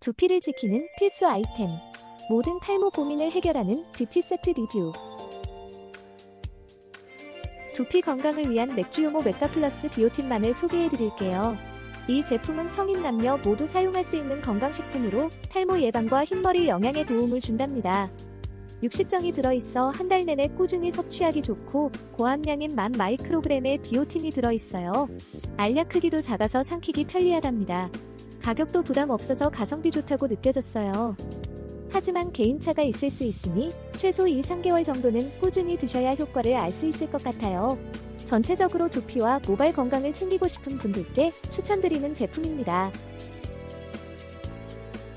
두피를 지키는 필수 아이템. 모든 탈모 고민을 해결하는 뷰티 세트 리뷰. 두피 건강을 위한 맥주효모 메가플러스 비오틴만을 소개해 드릴게요. 이 제품은 성인 남녀 모두 사용할 수 있는 건강식품으로 탈모 예방과 흰머리 영양에 도움을 준답니다. 60정이 들어있어 한 달 내내 꾸준히 섭취하기 좋고 고함량인 만 마이크로그램의 비오틴이 들어있어요. 알약 크기도 작아서 삼키기 편리하답니다. 가격도 부담 없어서 가성비 좋다고 느껴졌어요. 하지만 개인차가 있을 수 있으니 최소 2, 3개월 정도는 꾸준히 드셔야 효과를 알 수 있을 것 같아요. 전체적으로 두피와 모발 건강을 챙기고 싶은 분들께 추천드리는 제품입니다.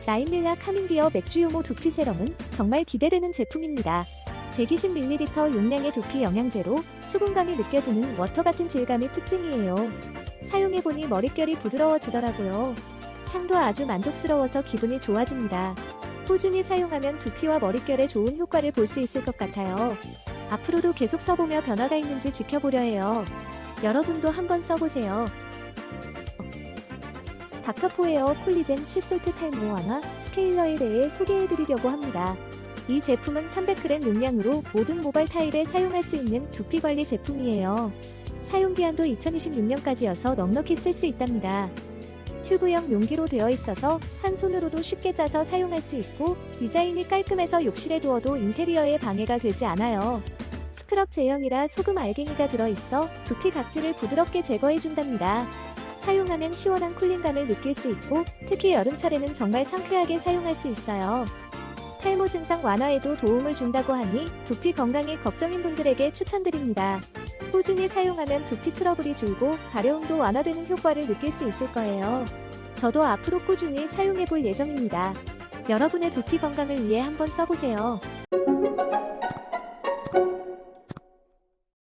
나인밀라 카밍비어 맥주 효모 두피 세럼은 정말 기대되는 제품입니다. 120ml 용량의 두피 영양제로 수분감이 느껴지는 워터 같은 질감이 특징이에요. 사용해보니 머릿결이 부드러워지더라고요. 향도 아주 만족스러워서 기분이 좋아집니다. 꾸준히 사용하면 두피와 머릿결에 좋은 효과를 볼 수 있을 것 같아요. 앞으로도 계속 써보며 변화가 있는지 지켜보려 해요. 여러분도 한번 써보세요. 닥터포에어 콜리젠 시솔트 탈모 완화 스케일러에 대해 소개해드리려고 합니다. 이 제품은 300g 용량으로 모든 모발 타입에 사용할 수 있는 두피 관리 제품이에요. 사용 기한도 2026년까지여서 넉넉히 쓸 수 있답니다. 튜브형 용기로 되어 있어서 한 손으로도 쉽게 짜서 사용할 수 있고 디자인이 깔끔해서 욕실에 두어도 인테리어에 방해가 되지 않아요. 스크럽 제형이라 소금 알갱이가 들어있어 두피 각질을 부드럽게 제거해준답니다. 사용하면 시원한 쿨링감을 느낄 수 있고 특히 여름철에는 정말 상쾌하게 사용할 수 있어요. 탈모 증상 완화에도 도움을 준다고 하니 두피 건강에 걱정인 분들에게 추천드립니다. 꾸준히 사용하면 두피 트러블이 줄고 가려움도 완화되는 효과를 느낄 수 있을 거예요. 저도 앞으로 꾸준히 사용해 볼 예정입니다. 여러분의 두피 건강을 위해 한번 써보세요.